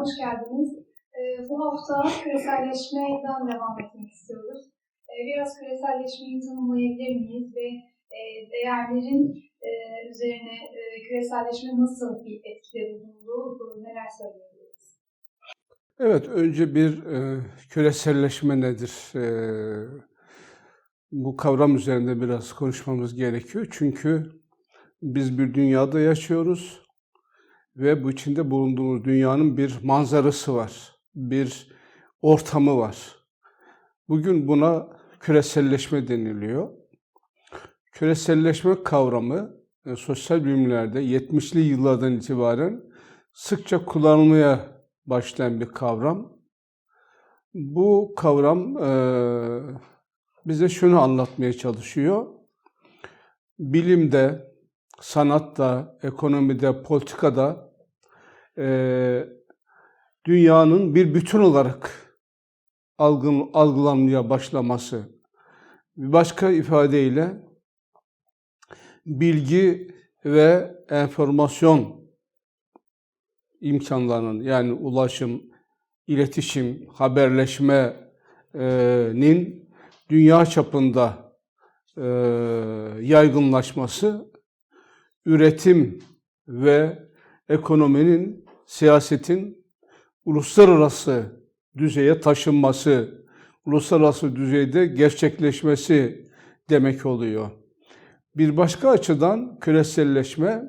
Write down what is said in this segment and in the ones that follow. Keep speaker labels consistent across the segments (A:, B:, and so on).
A: hoş geldiniz. Ee, bu hafta küreselleşmeden devam etmek istiyoruz. Ee, biraz küreselleşmeyi tanımlayabilir miyiz ve e, değerlerin e, üzerine e, küreselleşme nasıl bir etkide bulunduğu bu neler söyleyebiliriz?
B: Evet, önce bir küreselleşme nedir? Bu kavram üzerinde biraz konuşmamız gerekiyor. Çünkü biz bir dünyada yaşıyoruz ve bu içinde bulunduğumuz dünyanın bir manzarası var, bir ortamı var. Bugün buna küreselleşme deniliyor. Küreselleşme kavramı e, sosyal bilimlerde 70'li yıllardan itibaren sıkça kullanılmaya başlayan bir kavram. Bu kavram e, bize şunu anlatmaya çalışıyor. Bilimde, sanatta, ekonomide, politikada e, dünyanın bir bütün olarak algın, algılanmaya başlaması. Bir başka ifadeyle bilgi ve enformasyon imkanlarının yani ulaşım, iletişim, haberleşmenin dünya çapında e, yaygınlaşması, üretim ve ekonominin, siyasetin uluslararası düzeye taşınması, uluslararası düzeyde gerçekleşmesi demek oluyor. Bir başka açıdan küreselleşme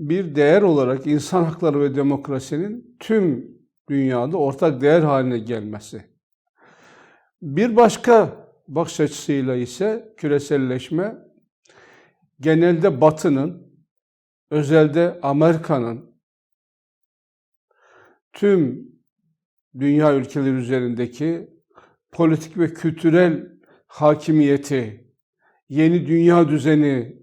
B: bir değer olarak insan hakları ve demokrasinin tüm dünyada ortak değer haline gelmesi. Bir başka bakış açısıyla ise küreselleşme genelde Batı'nın, özelde Amerika'nın tüm dünya ülkeleri üzerindeki politik ve kültürel hakimiyeti, yeni dünya düzeni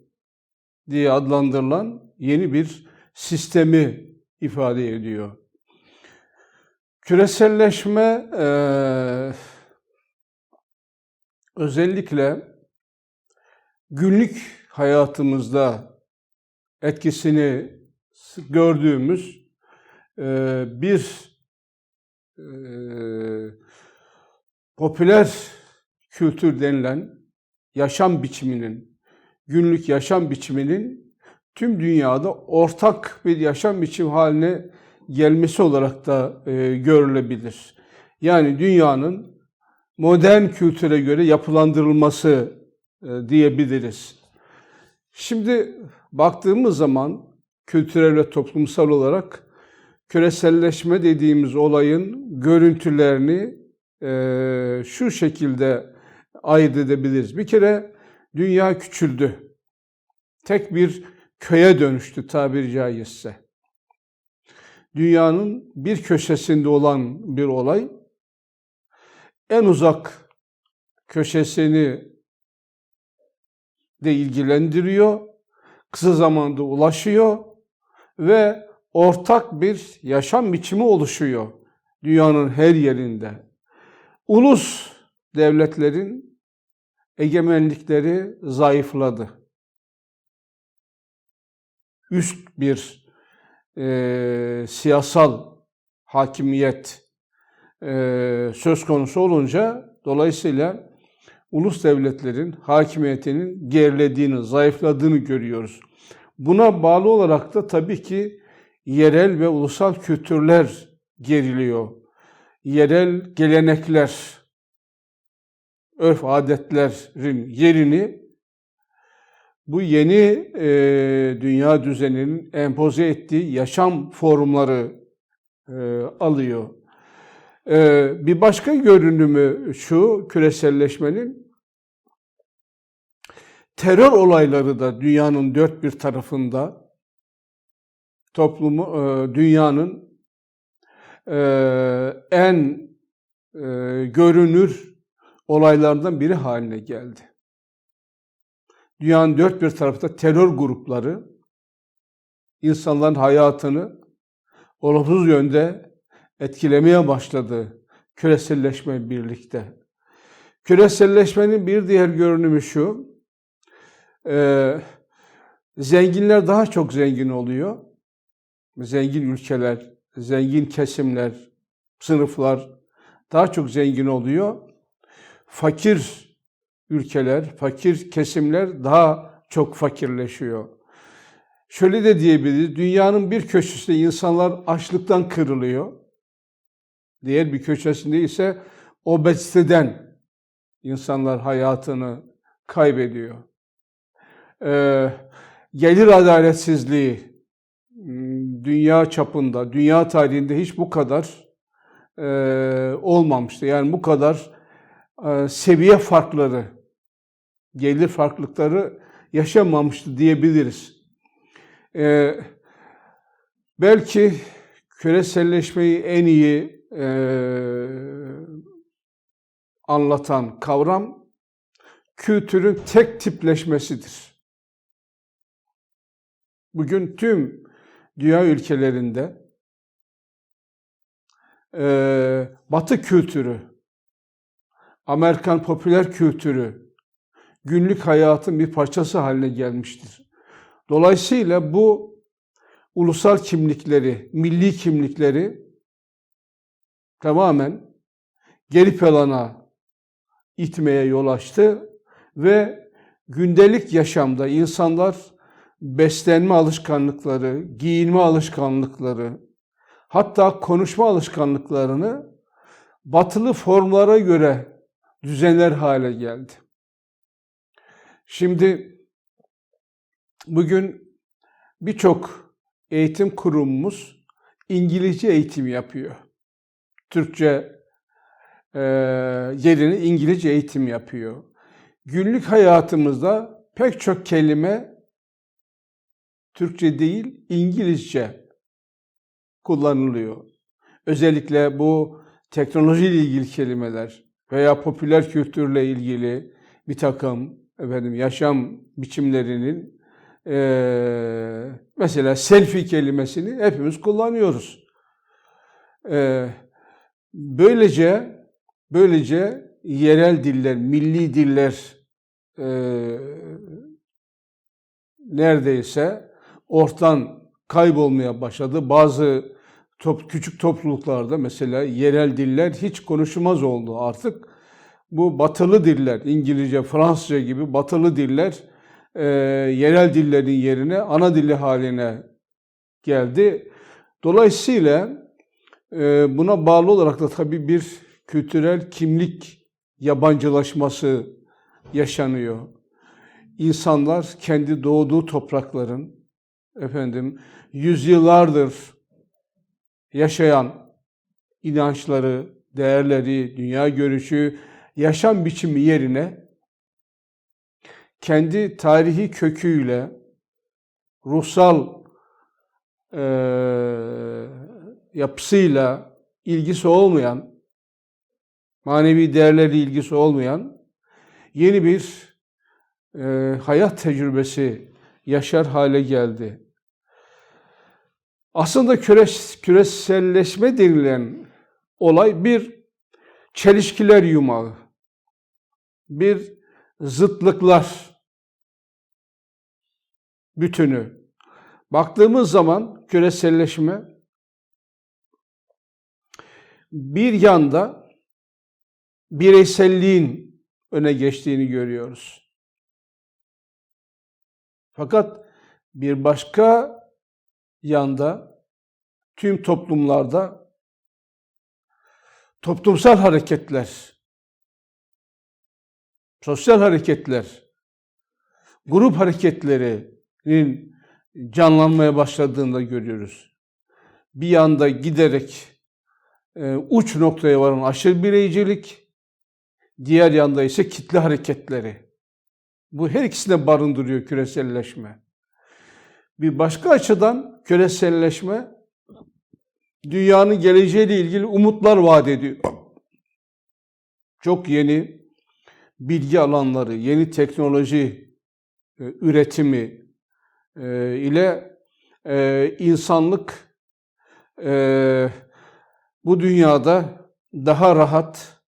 B: diye adlandırılan yeni bir sistemi ifade ediyor. Küreselleşme e, özellikle günlük hayatımızda etkisini gördüğümüz e, bir e, popüler kültür denilen yaşam biçiminin, günlük yaşam biçiminin tüm dünyada ortak bir yaşam biçim haline gelmesi olarak da e, görülebilir. Yani dünyanın modern kültüre göre yapılandırılması diyebiliriz. Şimdi baktığımız zaman kültürel ve toplumsal olarak küreselleşme dediğimiz olayın görüntülerini e, şu şekilde ayırt edebiliriz. Bir kere dünya küçüldü. Tek bir köye dönüştü tabiri caizse. Dünyanın bir köşesinde olan bir olay en uzak köşesini de ilgilendiriyor. Kısa zamanda ulaşıyor ve ortak bir yaşam biçimi oluşuyor dünyanın her yerinde. Ulus devletlerin egemenlikleri zayıfladı. Üst bir e, siyasal hakimiyet e, söz konusu olunca dolayısıyla ulus devletlerin hakimiyetinin gerilediğini, zayıfladığını görüyoruz. Buna bağlı olarak da tabii ki yerel ve ulusal kültürler geriliyor. Yerel gelenekler, örf adetlerin yerini bu yeni e, dünya düzeninin empoze ettiği yaşam formları e, alıyor. E, bir başka görünümü şu küreselleşmenin terör olayları da dünyanın dört bir tarafında toplumu e, dünyanın e, en e, görünür olaylardan biri haline geldi. Dünyanın dört bir tarafta terör grupları insanların hayatını olumsuz yönde etkilemeye başladı küreselleşme birlikte. Küreselleşmenin bir diğer görünümü şu, e, zenginler daha çok zengin oluyor. Zengin ülkeler, zengin kesimler, sınıflar daha çok zengin oluyor. Fakir ülkeler, fakir kesimler daha çok fakirleşiyor. Şöyle de diyebiliriz, dünyanın bir köşesinde insanlar açlıktan kırılıyor. Diğer bir köşesinde ise obeziteden insanlar hayatını kaybediyor. Ee, gelir adaletsizliği hmm, dünya çapında, dünya tarihinde hiç bu kadar e, olmamıştı. Yani bu kadar e, seviye farkları, gelir farklılıkları yaşamamıştı diyebiliriz. E, belki küreselleşmeyi en iyi e, anlatan kavram kültürün tek tipleşmesidir. Bugün tüm dünya ülkelerinde e, Batı kültürü, Amerikan popüler kültürü günlük hayatın bir parçası haline gelmiştir. Dolayısıyla bu ulusal kimlikleri, milli kimlikleri tamamen geri plana itmeye yol açtı ve gündelik yaşamda insanlar beslenme alışkanlıkları, giyinme alışkanlıkları, hatta konuşma alışkanlıklarını batılı formlara göre düzenler hale geldi. Şimdi bugün birçok eğitim kurumumuz İngilizce eğitim yapıyor. Türkçe e, yerine İngilizce eğitim yapıyor. Günlük hayatımızda pek çok kelime Türkçe değil İngilizce kullanılıyor. Özellikle bu teknolojiyle ilgili kelimeler veya popüler kültürle ilgili bir takım efendim yaşam biçimlerinin e, mesela selfie kelimesini hepimiz kullanıyoruz. E, böylece böylece yerel diller, milli diller e, neredeyse ortadan kaybolmaya başladı. Bazı top, küçük topluluklarda mesela yerel diller hiç konuşulmaz oldu artık. Bu batılı diller, İngilizce, Fransızca gibi batılı diller e, yerel dillerin yerine ana dili haline geldi. Dolayısıyla e, buna bağlı olarak da tabii bir kültürel kimlik yabancılaşması yaşanıyor. İnsanlar kendi doğduğu toprakların efendim yüzyıllardır yaşayan inançları, değerleri, dünya görüşü, yaşam biçimi yerine kendi tarihi köküyle ruhsal e, yapısıyla ilgisi olmayan, manevi değerlerle ilgisi olmayan yeni bir e, hayat tecrübesi yaşar hale geldi. Aslında küres, küreselleşme denilen olay bir çelişkiler yumağı, bir zıtlıklar bütünü. Baktığımız zaman küreselleşme bir yanda bireyselliğin öne geçtiğini görüyoruz. Fakat bir başka yanda tüm toplumlarda toplumsal hareketler, sosyal hareketler, grup hareketlerinin canlanmaya başladığında görüyoruz. Bir yanda giderek e, uç noktaya varan aşırı bireycilik, diğer yanda ise kitle hareketleri. Bu her ikisini barındırıyor küreselleşme. Bir başka açıdan küreselleşme dünyanın geleceğiyle ilgili umutlar vaat ediyor. Çok yeni bilgi alanları, yeni teknoloji e, üretimi e, ile e, insanlık bu dünyada daha rahat,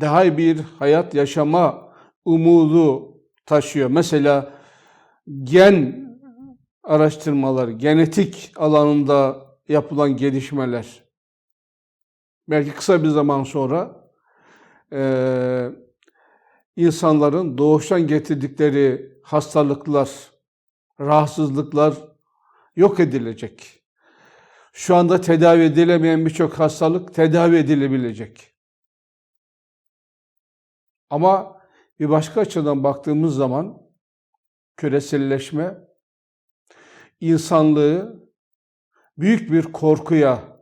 B: daha iyi bir hayat yaşama umudu taşıyor. Mesela gen araştırmaları, genetik alanında yapılan gelişmeler, belki kısa bir zaman sonra eee, insanların doğuştan getirdikleri hastalıklar, rahatsızlıklar yok edilecek. Şu anda tedavi edilemeyen birçok hastalık tedavi edilebilecek. Ama bir başka açıdan baktığımız zaman küreselleşme insanlığı büyük bir korkuya,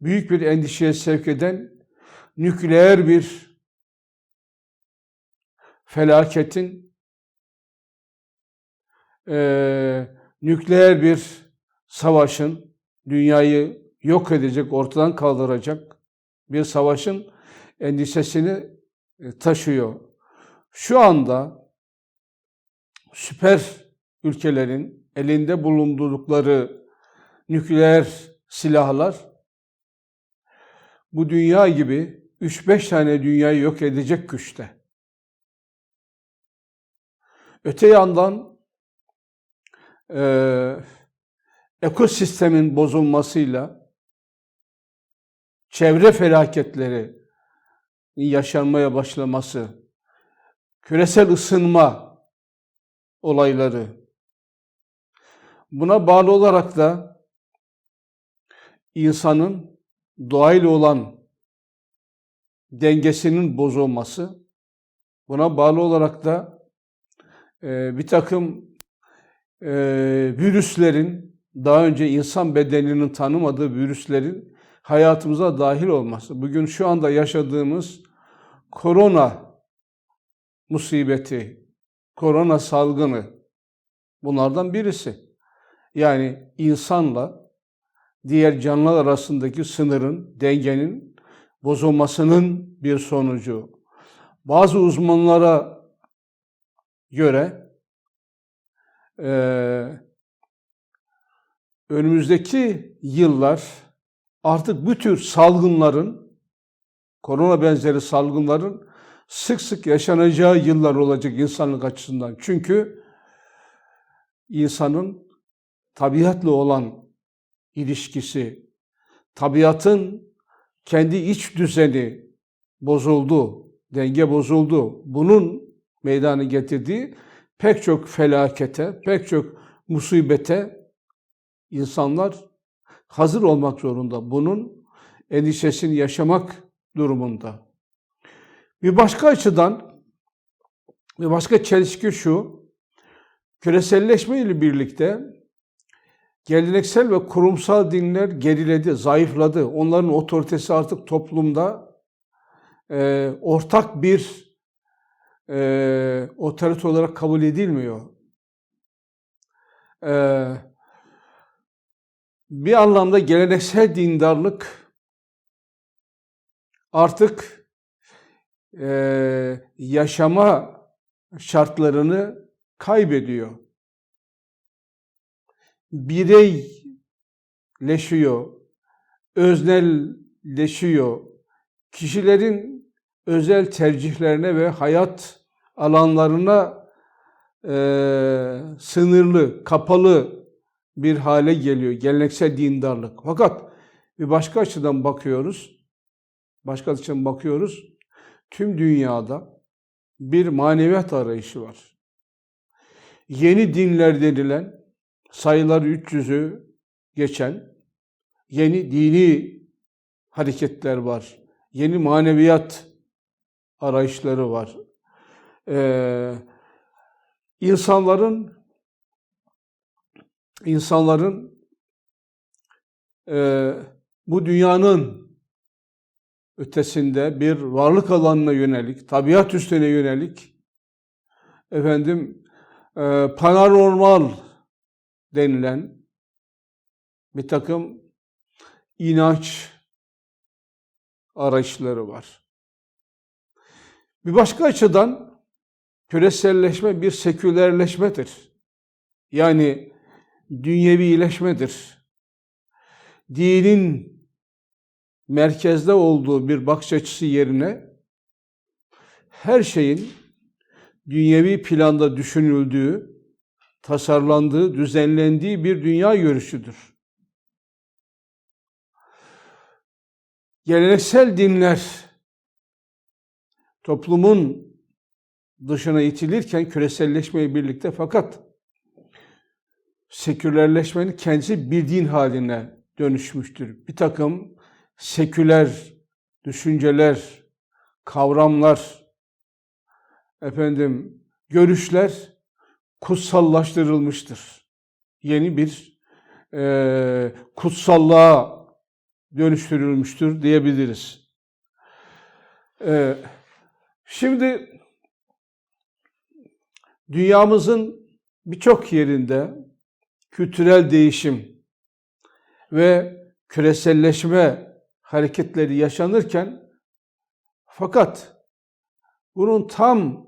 B: büyük bir endişeye sevk eden nükleer bir felaketin, eee, nükleer bir savaşın, dünyayı yok edecek, ortadan kaldıracak bir savaşın endişesini e, taşıyor. Şu anda süper ülkelerin elinde bulundurdukları nükleer silahlar bu dünya gibi 3-5 tane dünyayı yok edecek güçte. Öte yandan eee ekosistemin bozulmasıyla çevre felaketleri yaşanmaya başlaması, küresel ısınma olayları, buna bağlı olarak da insanın doğayla olan dengesinin bozulması, buna bağlı olarak da e, bir takım e, virüslerin, daha önce insan bedeninin tanımadığı virüslerin hayatımıza dahil olması. Bugün şu anda yaşadığımız korona musibeti, korona salgını bunlardan birisi. Yani insanla diğer canlılar arasındaki sınırın, dengenin bozulmasının bir sonucu. Bazı uzmanlara göre eee önümüzdeki yıllar artık bu tür salgınların, korona benzeri salgınların sık sık yaşanacağı yıllar olacak insanlık açısından. Çünkü insanın tabiatla olan ilişkisi, tabiatın kendi iç düzeni bozuldu, denge bozuldu. Bunun meydana getirdiği pek çok felakete, pek çok musibete insanlar hazır olmak zorunda. Bunun endişesini yaşamak durumunda. Bir başka açıdan, bir başka çelişki şu, küreselleşme ile birlikte geleneksel ve kurumsal dinler geriledi, zayıfladı. Onların otoritesi artık toplumda e, ortak bir e, otorite olarak kabul edilmiyor. E, bir anlamda geleneksel dindarlık artık e, yaşama şartlarını kaybediyor. Bireyleşiyor, öznelleşiyor. Kişilerin özel tercihlerine ve hayat alanlarına e, sınırlı, kapalı bir hale geliyor geleneksel dindarlık. Fakat bir başka açıdan bakıyoruz, başka açıdan bakıyoruz, tüm dünyada bir maneviyat arayışı var. Yeni dinler denilen, sayıları 300'ü geçen yeni dini hareketler var. Yeni maneviyat arayışları var. Ee, insanların insanların e, bu dünyanın ötesinde bir varlık alanına yönelik, tabiat üstüne yönelik efendim e, paranormal denilen bir takım inanç arayışları var. Bir başka açıdan küreselleşme bir sekülerleşmedir. Yani dünyevileşmedir. Dinin merkezde olduğu bir bakış açısı yerine her şeyin dünyevi planda düşünüldüğü, tasarlandığı, düzenlendiği bir dünya görüşüdür. geleneksel dinler toplumun dışına itilirken küreselleşmeyi birlikte fakat sekülerleşmenin kendisi bir din haline dönüşmüştür. Bir takım seküler düşünceler, kavramlar, efendim görüşler kutsallaştırılmıştır. Yeni bir e, kutsallığa dönüştürülmüştür diyebiliriz. E, şimdi dünyamızın birçok yerinde kültürel değişim ve küreselleşme hareketleri yaşanırken fakat bunun tam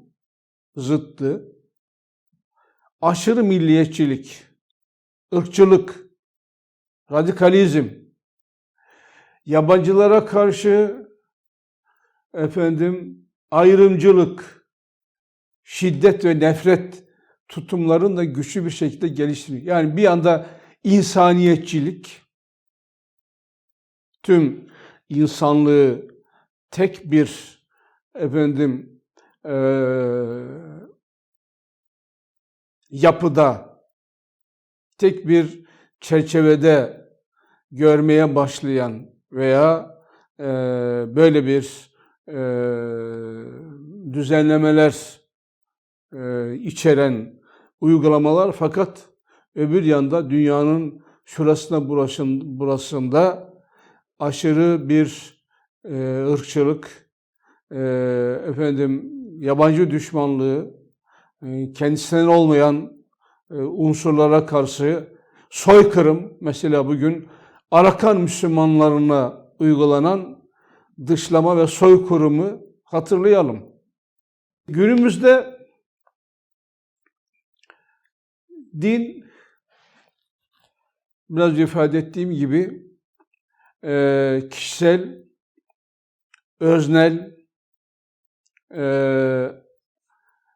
B: zıttı aşırı milliyetçilik, ırkçılık, radikalizm, yabancılara karşı efendim ayrımcılık, şiddet ve nefret tutumların da güçlü bir şekilde geliştiriyor. Yani bir anda insaniyetçilik, tüm insanlığı tek bir efendim eee yapıda, tek bir çerçevede görmeye başlayan veya e, böyle bir e, düzenlemeler e, içeren uygulamalar fakat öbür yanda dünyanın şurasına burasın, burasında aşırı bir e, ırkçılık, e, efendim yabancı düşmanlığı, kendisinden olmayan e, unsurlara karşı soykırım, mesela bugün Arakan Müslümanlarına uygulanan dışlama ve soykırımı hatırlayalım. Günümüzde din, biraz ifade ettiğim gibi e, kişisel, öznel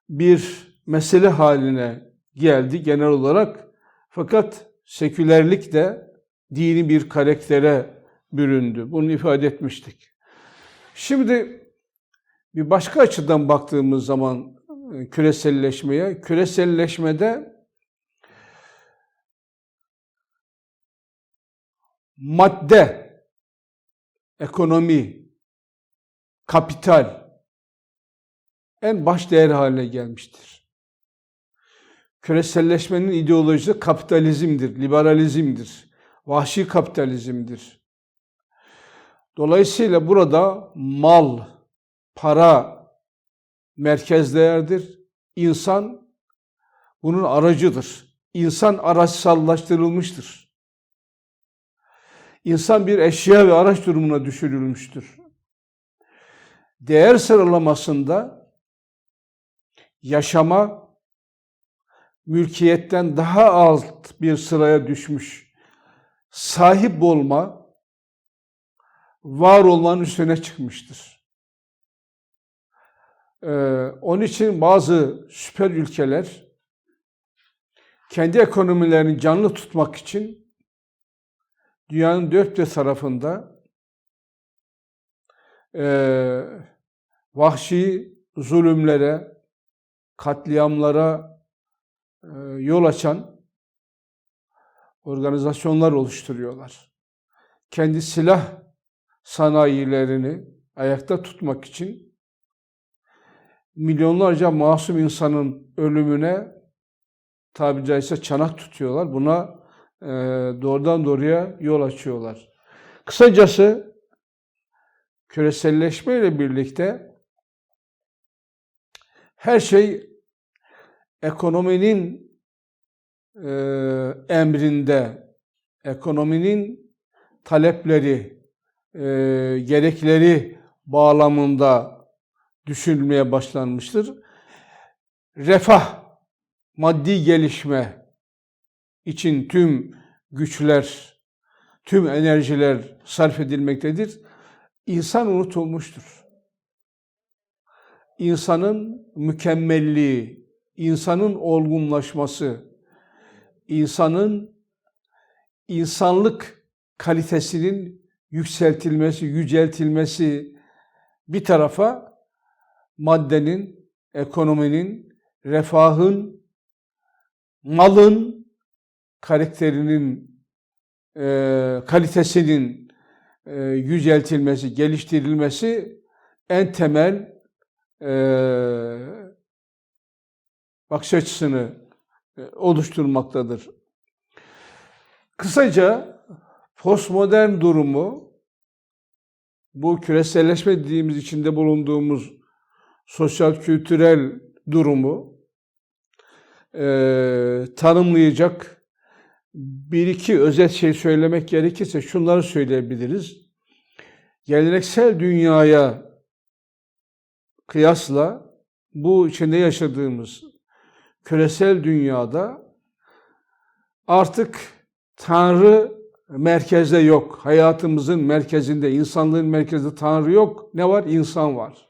B: bir mesele haline geldi genel olarak. Fakat sekülerlik de dini bir karaktere büründü. Bunu ifade etmiştik. Şimdi bir başka açıdan baktığımız zaman e, küreselleşmeye, küreselleşmede madde, ekonomi, kapital en baş değer haline gelmiştir. Küreselleşmenin ideolojisi kapitalizmdir, liberalizmdir, vahşi kapitalizmdir. Dolayısıyla burada mal, para merkez değerdir. İnsan bunun aracıdır. İnsan araçsallaştırılmıştır. İnsan bir eşya ve araç durumuna düşürülmüştür. Değer sıralamasında yaşama mülkiyetten daha alt bir sıraya düşmüş. Sahip olma, var olmanın üstüne çıkmıştır. Ee, onun için bazı süper ülkeler kendi ekonomilerini canlı tutmak için dünyanın dört bir tarafında e, vahşi zulümlere, katliamlara yol açan organizasyonlar oluşturuyorlar. Kendi silah sanayilerini ayakta tutmak için milyonlarca masum insanın ölümüne tabiri caizse çanak tutuyorlar. Buna e, doğrudan doğruya yol açıyorlar. Kısacası küreselleşme ile birlikte her şey ekonominin e, emrinde, ekonominin talepleri, e, gerekleri bağlamında düşünülmeye başlanmıştır. Refah, maddi gelişme için tüm güçler, tüm enerjiler sarf edilmektedir. İnsan unutulmuştur. İnsanın mükemmelliği, insanın olgunlaşması, insanın insanlık kalitesinin yükseltilmesi, yüceltilmesi bir tarafa maddenin, ekonominin, refahın, malın, karakterinin, e, kalitesinin e, yüceltilmesi, geliştirilmesi en temel e, bakış açısını e, oluşturmaktadır. Kısaca postmodern durumu bu küreselleşme dediğimiz içinde bulunduğumuz sosyal kültürel durumu e, tanımlayacak bir iki özet şey söylemek gerekirse şunları söyleyebiliriz. Geleneksel dünyaya kıyasla bu içinde yaşadığımız küresel dünyada artık Tanrı merkezde yok. Hayatımızın merkezinde, insanlığın merkezinde Tanrı yok. Ne var? İnsan var.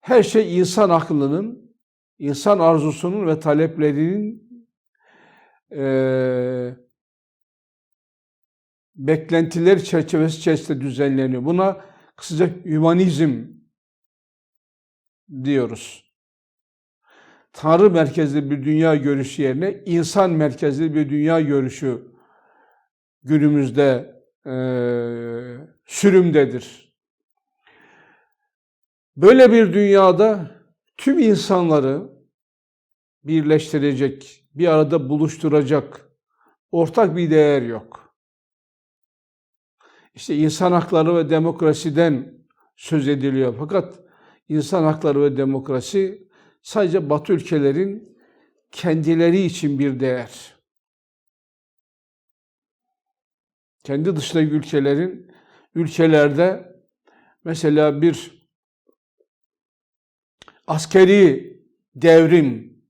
B: Her şey insan aklının, insan arzusunun ve taleplerinin e, beklentiler çerçevesi içerisinde düzenleniyor. Buna kısaca hümanizm diyoruz. Tanrı merkezli bir dünya görüşü yerine insan merkezli bir dünya görüşü günümüzde e, sürümdedir. Böyle bir dünyada tüm insanları birleştirecek, bir arada buluşturacak ortak bir değer yok. İşte insan hakları ve demokrasiden söz ediliyor. Fakat insan hakları ve demokrasi sadece Batı ülkelerin kendileri için bir değer. Kendi dışındaki ülkelerin ülkelerde mesela bir askeri devrim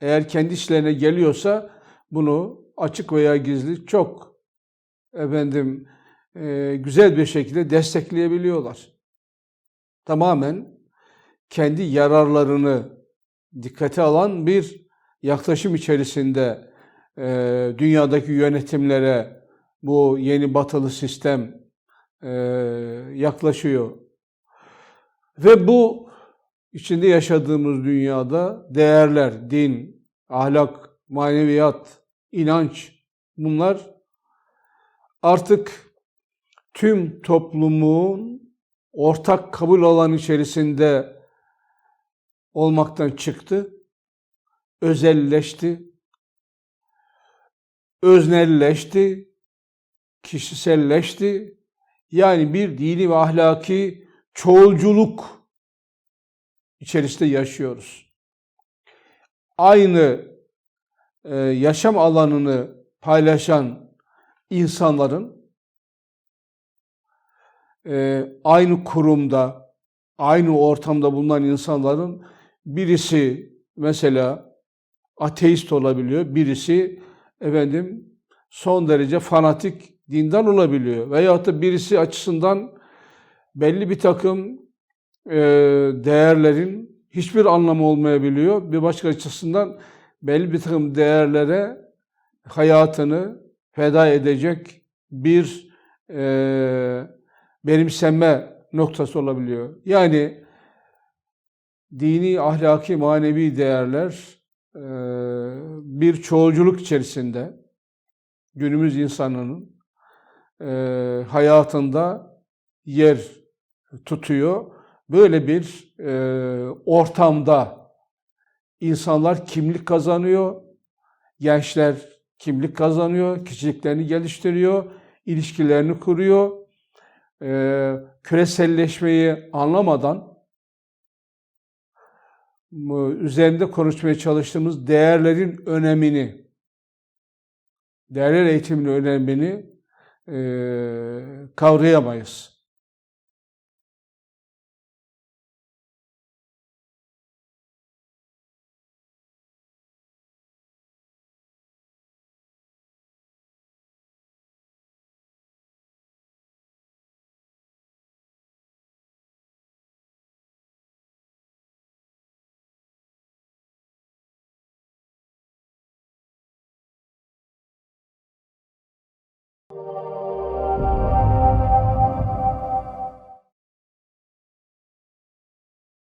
B: eğer kendi işlerine geliyorsa bunu açık veya gizli çok efendim e, güzel bir şekilde destekleyebiliyorlar. Tamamen kendi yararlarını dikkate alan bir yaklaşım içerisinde e, dünyadaki yönetimlere bu yeni batılı sistem e, yaklaşıyor. Ve bu içinde yaşadığımız dünyada değerler, din, ahlak, maneviyat, inanç bunlar artık tüm toplumun ortak kabul alanı içerisinde olmaktan çıktı, özelleşti, öznelleşti, kişiselleşti. Yani bir dini ve ahlaki çoğulculuk içerisinde yaşıyoruz. Aynı e, yaşam alanını paylaşan insanların e, aynı kurumda, aynı ortamda bulunan insanların birisi mesela ateist olabiliyor, birisi efendim son derece fanatik dindar olabiliyor. Veyahut da birisi açısından belli bir takım e, değerlerin hiçbir anlamı olmayabiliyor. Bir başka açısından belli bir takım değerlere hayatını feda edecek bir e, benimsenme noktası olabiliyor. Yani dini, ahlaki, manevi değerler e, bir çoğulculuk içerisinde günümüz insanının e, hayatında yer tutuyor. Böyle bir e, ortamda insanlar kimlik kazanıyor, gençler kimlik kazanıyor, kişiliklerini geliştiriyor, ilişkilerini kuruyor. Küreselleşmeyi anlamadan üzerinde konuşmaya çalıştığımız değerlerin önemini, değerler eğitiminin önemini e, kavrayamayız.